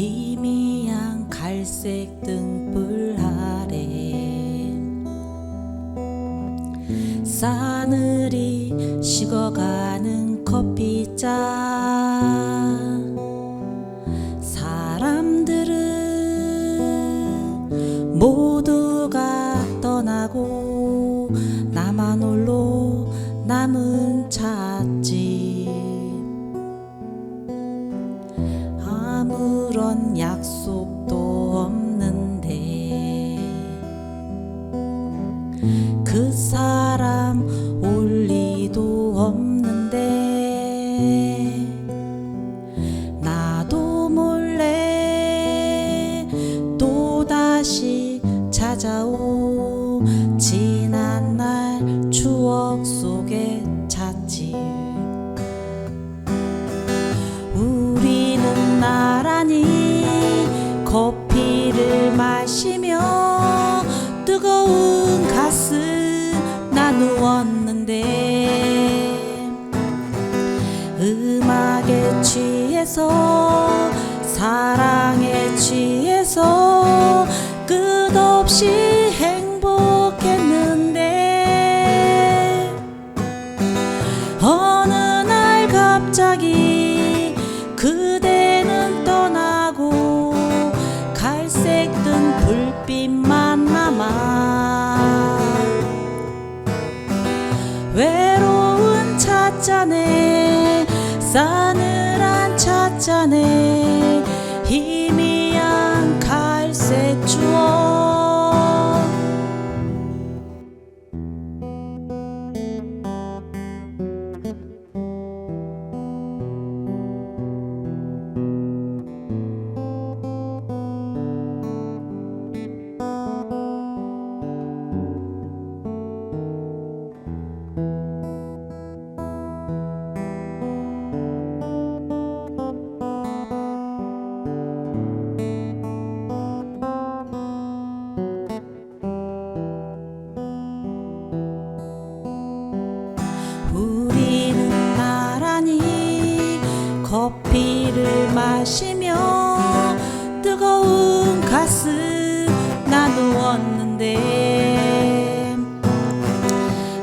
희미한 갈색 등불 아래 싸늘히 식어가는 커피잔 사람들은 모두가 떠나고 나만 홀로 남은 찻집 나도 몰래 또다시 찾아오 지난 날 추억 속의 찻집 우리는 나란히 커피를 마시며 뜨거운 가슴 나누었는데 취해서 사랑에 취해서 끝없이 행복했는데 어느 날 갑자기 그대는 떠나고 갈색 등 불빛만 남아 외로운 찻잔에 싸 찻잔에 희미 커피를 마시며 뜨거운 가슴 나누었는데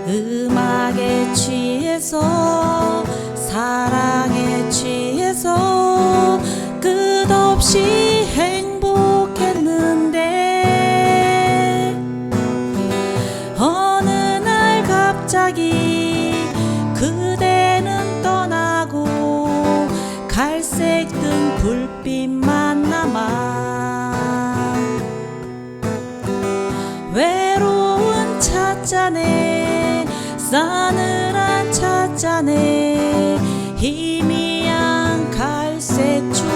음악에 취해서 사랑에 취해서 끝없이 행복했는데 어느 날 갑자기 불빛만 남아 외로운 찻잔에 싸늘한 찻잔에 희미한 갈색 추억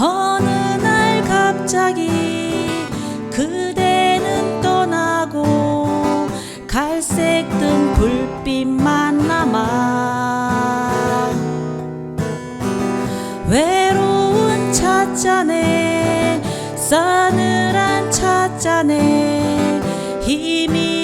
어느 날 갑자기 그대는 떠나고 갈색 등 불빛만 외로운 찻잔에 싸늘한 찻잔에 힘이